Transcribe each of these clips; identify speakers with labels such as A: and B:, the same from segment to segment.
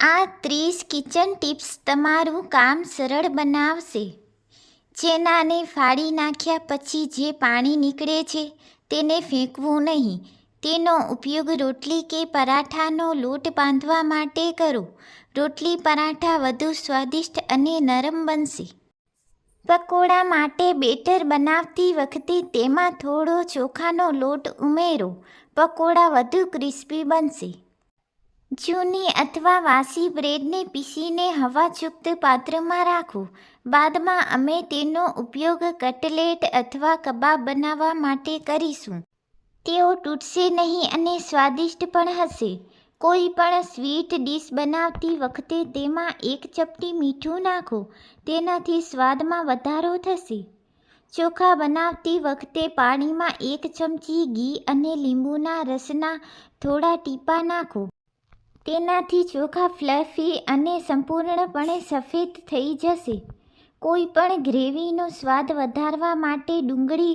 A: આ ત્રીસ kitchen tips તમારું કામ સરળ બનાવશે. ચેનાને ફાડી નાખ્યા પછી જે પાણી નીકળે છે તેને ફેંકવું નહીં. તેનો ઉપયોગ રોટલી કે પરાઠાનો લોટ બાંધવા માટે કરો. રોટલી પરાઠા વધુ સ્વાદિષ્ટ અને નરમ બનશે. પકોડા માટે બેટર બનાવતી વખતે તેમાં થોડો ચોખાનો લોટ ઉમેરો. પકોડા વધુ ક્રિસ્પી બનશે. જૂની અથવા વાસી બ્રેડને પીસીને હવાચુક્ત પાત્રમાં રાખો. બાદમાં અમે તેનો ઉપયોગ કટલેટ અથવા કબાબ બનાવવા માટે કરીશું. તેઓ તૂટશે નહીં અને સ્વાદિષ્ટ પણ હશે. કોઈ પણ સ્વીટ ડીશ બનાવતી વખતે તેમાં એક ચપટી મીઠું નાખો. તેનાથી સ્વાદમાં વધારો થશે. ચોખા બનાવતી વખતે પાણીમાં એક ચમચી ઘી અને લીંબુના રસના થોડા ટીપા નાખો. તેનાથી ચોખા ફ્લફી અને સંપૂર્ણપણે સફેદ થઈ જશે. કોઈ પણ ગ્રેવીનો સ્વાદ વધારવા માટે ડુંગળી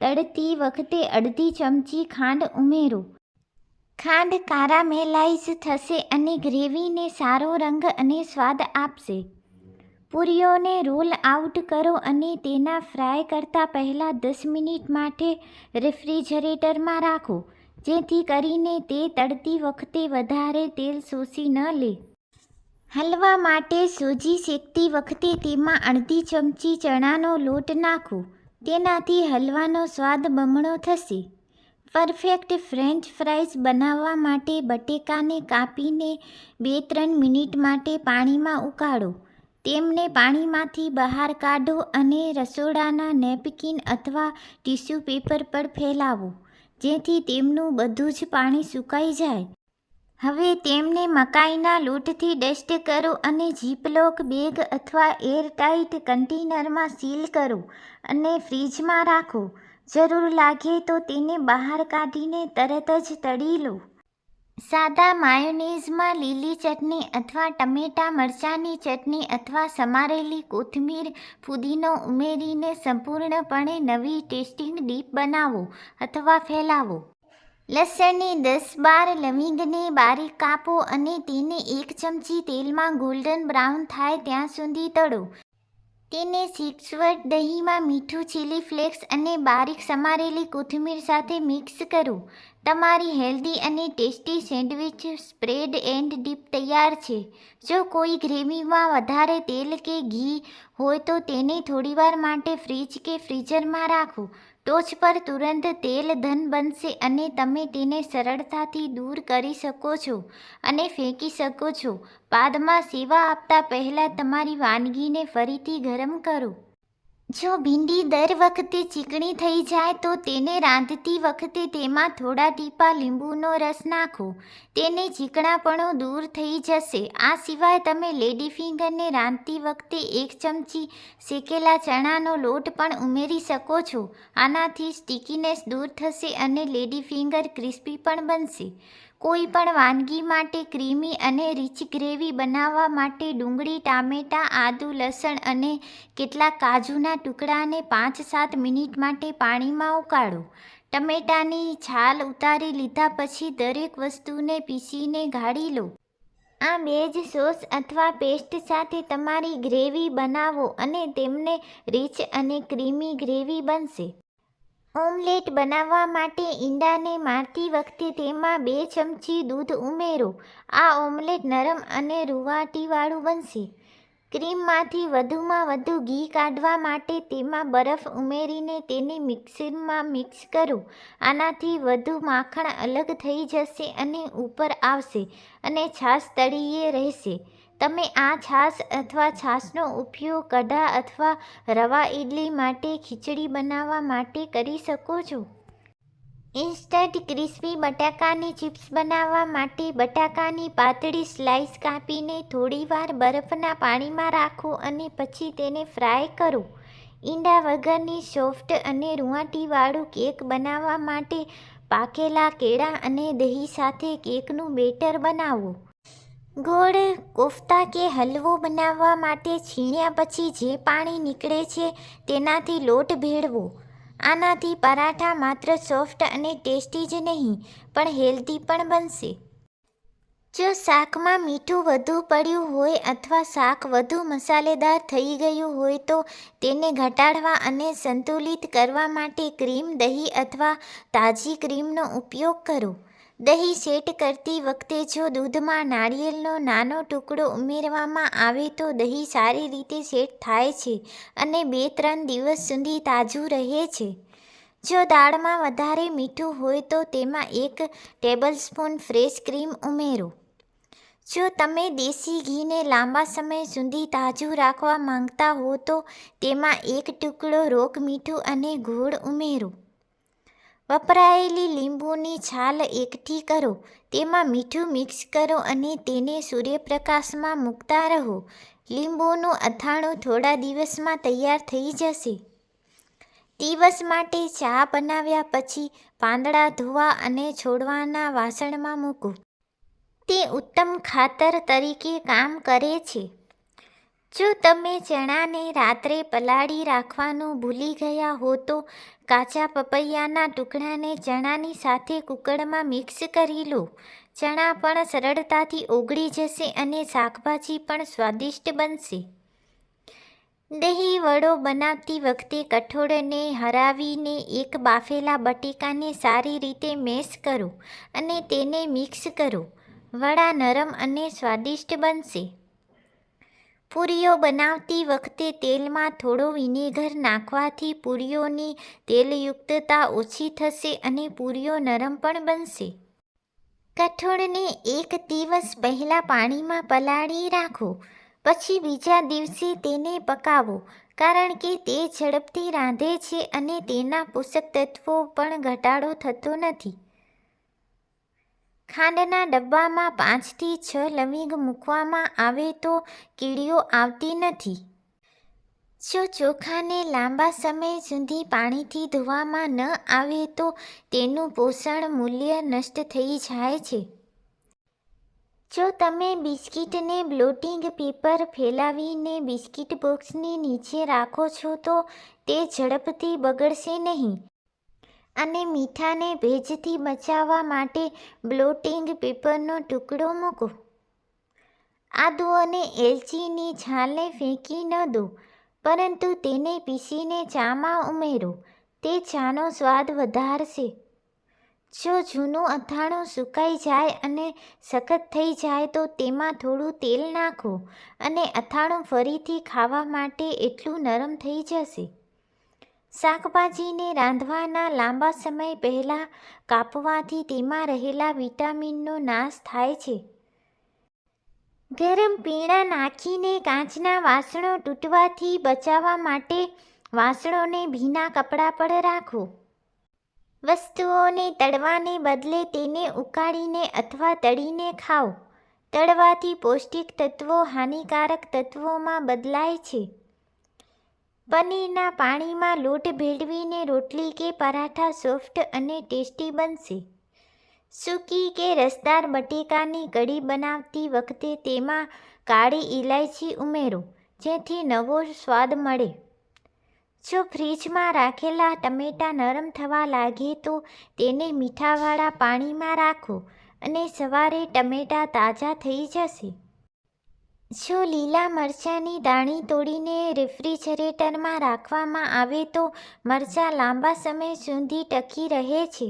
A: તળતી વખતે અડધી ચમચી ખાંડ ઉમેરો. ખાંડ કારામેલાઇઝ થશે અને ગ્રેવીને સારો રંગ અને સ્વાદ આપશે. પૂરીઓને રોલ આઉટ કરો અને તેના ફ્રાય કરતાં પહેલાં દસ મિનિટ માટે રેફ્રિજરેટરમાં રાખો. જેથી કરીને તે તળતી વખતે વધારે તેલ શોષી ન લે. હલવા માટે સૂજી શેકતી વખતે તેમાં અડધી ચમચી ચણાનો લોટ નાખો. તેનાથી હલવાનો સ્વાદ બમણો થશે. પરફેક્ટ ફ્રેન્ચ ફ્રાઈઝ બનાવવા માટે બટેકાને કાપીને બે ત્રણ મિનિટ માટે પાણીમાં ઉકાળો. તેમને પાણીમાંથી બહાર કાઢો અને રસોડાના નેપકિન અથવા ટીશ્યુ પેપર પર ફેલાવો. જેથી તેમનું બધું જ પાણી સુકાઈ જાય. હવે તેમને મકાઈના લોટથી ડસ્ટ કરો અને જીપલોક બેગ અથવા એરટાઇટ કન્ટેનરમાં સીલ કરો અને ફ્રીજમાં રાખો. જરૂર લાગે તો તેને બહાર કાઢીને તરત જ તળી લો. સાદા માયોનીઝમાં લીલી ચટણી અથવા ટમેટા, મરચાંની ચટણી અથવા સમારેલી કોથમીર ફુદીનો ઉમેરીને સંપૂર્ણપણે નવી ટેસ્ટિંગ ડીપ બનાવો અથવા ફેલાવો. લસણની દસ બાર લવિંગને બારીક કાપો અને તેને એક ચમચી તેલમાં ગોલ્ડન બ્રાઉન થાય ત્યાં સુધી તળો. તેને સિક્સવર્ટ દહીંમાં મીઠું ચીલી ફ્લેક્સ અને બારીક સમારેલી કોથમીર સાથે મિક્સ કરો. તમારી હેલ્ધી અને tasty sandwich spread and dip તૈયાર છે. જો કોઈ ગ્રેવીમાં વધારે તેલ કે ઘી હોય તો તેને થોડીવાર માટે ફ્રીજ કે ફ્રીઝરમાં રાખો. ટોચ પર તુરંત તેલ, ધન બનશે અને તમે તેને સરળતાથી દૂર કરી શકો છો અને ફેંકી શકો છો. બાદમાં સેવા આપતા પહેલાં તમારી વાનગીને ફરીથી ગરમ કરો. જો ભીંડી દર વખતે ચીકણી થઈ જાય તો તેને રાંધતી વખતે તેમાં થોડા ટીપા લીંબુનો રસ નાખો. તેને ચીકણાપણો દૂર થઈ જશે. આ સિવાય તમે લેડી ફિંગરને રાંધતી વખતે એક ચમચી શેકેલા ચણાનો લોટ પણ ઉમેરી શકો છો. આનાથી સ્ટીકીનેસ દૂર થશે અને લેડી ફિંગર ક્રિસ્પી પણ બનશે. કોઈ પણ વાનગી માટે ક્રીમી અને રીચ ગ્રેવી બનાવવા માટે ડુંગળી, ટામેટાં, આદુ, લસણ અને કેટલાક કાજુના ટુકડાને પાંચ સાત મિનિટ માટે પાણીમાં ઉકાળો. ટમેટાની છાલ ઉતારી લીધા પછી દરેક વસ્તુને પીસીને ગાળી લો. આ બેજ સોસ અથવા પેસ્ટ સાથે તમારી ગ્રેવી બનાવો અને તેમને રીચ અને ક્રીમી ગ્રેવી બનશે. ઓમલેટ બનાવવા માટે ઈંડાને મારતી વખતે તેમાં બે ચમચી દૂધ ઉમેરો. આ ઓમલેટ નરમ અને રૂવાટીવાળું બનશે. ક્રીમમાંથી વધુમાં વધુ ઘી કાઢવા માટે તેમાં બરફ ઉમેરીને તેને મિક્સરમાં મિક્સ કરો. આનાથી વધુ માખણ અલગ થઈ જશે અને ઉપર આવશે અને છાશ તળીએ રહેશે. તમે આ છાશ અથવા છાશનો ઉપયોગ કઢા અથવા રવા ઇડલી માટે ખીચડી બનાવવા માટે કરી શકો છો. ઇન્સ્ટન્ટ ક્રિસ્પી બટાકાની ચિપ્સ બનાવવા માટે બટાકાની પાતળી સ્લાઇસ કાપીને થોડીવાર બરફના પાણીમાં રાખો અને પછી તેને ફ્રાય કરો. ઈંડા વગરની સોફ્ટ અને રૂંવાટીવાળું કેક બનાવવા માટે પાકેલા કેળા અને દહીં સાથે કેકનું બેટર બનાવો. ગોળ, કોફતા કે હલવો બનાવવા માટે છીણ્યા પછી જે પાણી નીકળે છે તેનાથી લોટ ભેળવો. આનાથી પરાઠા માત્ર સોફ્ટ અને ટેસ્ટી જ નહીં, પણ હેલ્ધી પણ બનશે. જો શાકમાં મીઠું વધુ પડ્યું હોય અથવા શાક વધુ મસાલેદાર થઈ ગયું હોય તો તેને ઘટાડવા અને સંતુલિત કરવા માટે ક્રીમ, દહીં અથવા તાજી ક્રીમનો ઉપયોગ કરો. દહીં સેટ કરતી વખતે જો દૂધમાં નાળિયેરનો નાનો ટુકડો ઉમેરવામાં આવે તો દહીં સારી રીતે સેટ થાય છે અને બે ત્રણ દિવસ સુધી તાજું રહે છે. જો દાળમાં વધારે મીઠું હોય તો તેમાં એક ટેબલસ્પૂન ફ્રેશ ક્રીમ ઉમેરો. જો તમે દેશી ઘીને લાંબા સમય સુધી તાજું રાખવા માંગતા હો તો તેમાં એક ટુકડો રોક મીઠું અને ગોળ ઉમેરો. વપરાયેલી લીંબુની છાલ એકઠી કરો. તેમાં મીઠું મિક્સ કરો અને તેને સૂર્યપ્રકાશમાં મૂકતા રહો. લીંબુનું અથાણું થોડા દિવસમાં તૈયાર થઈ જશે. દિવસ માટે ચા બનાવ્યા પછી પાંદડા ધોવા અને છોડવાના વાસણમાં મૂકો. તે ઉત્તમ ખાતર તરીકે કામ કરે છે. જો તમે ચણાને રાત્રે પલાળી રાખવાનું ભૂલી ગયા હો તો કાચા પપૈયાના ટુકડાને ચણાની સાથે કુકરમાં મિક્સ કરી લો. ચણા પણ સરળતાથી ઓગળી જશે અને શાકભાજી પણ સ્વાદિષ્ટ બનશે. દહીં વડો બનાવતી વખતે કઠોળને હરાવીને એક બાફેલા બટેકાને સારી રીતે મેશ કરો અને તેને મિક્સ કરો. વડા નરમ અને સ્વાદિષ્ટ બનશે. પૂરીઓ બનાવતી વખતે તેલમાં થોડો વિનેગર નાખવાથી પૂરીઓની તેલયુક્તતા ઓછી થશે અને પૂરીઓ નરમ પણ બનશે. કઠોળને એક દિવસ પહેલાં પાણીમાં પલાળી રાખો. પછી બીજા દિવસે તેને પકાવો, કારણ કે તે ઝડપથી રાંધે છે અને તેના પોષક તત્વો પણ ઘટાડો થતો નથી. ખાંડના ડબ્બામાં પાંચથી છ લવિંગ મૂકવામાં આવે તો કીડીઓ આવતી નથી. જો ચોખાને લાંબા સમય સુધી પાણીથી ધોવામાં ન આવે તો તેનું પોષણ મૂલ્ય નષ્ટ થઈ જાય છે. જો તમે બિસ્કિટને બ્લોટિંગ પેપર ફેલાવીને બિસ્કિટ બોક્સની નીચે રાખો છો તો તે ઝડપથી બગડશે નહીં. અને મીઠાને ભેજથી બચાવવા માટે બ્લોટિંગ પેપરનો ટુકડો મૂકો. આદુ અને એલચીની છાલને ફેંકી ન દો, પરંતુ તેને પીસીને ચામાં ઉમેરો. તે ચાનો સ્વાદ વધારશે. જો જૂનું અથાણું સુકાઈ જાય અને સખત થઈ જાય તો તેમાં થોડું તેલ નાખો અને અથાણું ફરીથી ખાવા માટે એટલું નરમ થઈ જશે. શાકભાજીને રાંધવાના લાંબા સમય પહેલાં કાપવાથી તેમાં રહેલા વિટામિનનો નાશ થાય છે. ગરમ પીણા નાખીને કાચના વાસણો તૂટવાથી બચાવવા માટે વાસણોને ભીના કપડાં પર રાખો. વસ્તુઓને તળવાને બદલે તેને ઉકાળીને અથવા તળીને ખાઓ. તળવાથી પૌષ્ટિક તત્વો હાનિકારક તત્વોમાં બદલાય છે. પનીરના પાણીમાં લોટ ભેળવીને રોટલી કે પરાઠા સોફ્ટ અને ટેસ્ટી બનશે. સૂકી કે રસદાર બટેકાની કઢી બનાવતી વખતે તેમાં કાળી ઇલાયચી ઉમેરો, જેથી નવો સ્વાદ મળે. જો ફ્રીજમાં રાખેલા ટમેટાં નરમ થવા લાગે તો તેને મીઠાવાળા પાણીમાં રાખો અને સવારે ટમેટાં તાજા થઈ જશે. જો લીલા મરચાંની દાણી તોડીને રેફ્રિજરેટરમાં રાખવામાં આવે તો મરચાં લાંબા સમય સુધી ટકી રહે છે.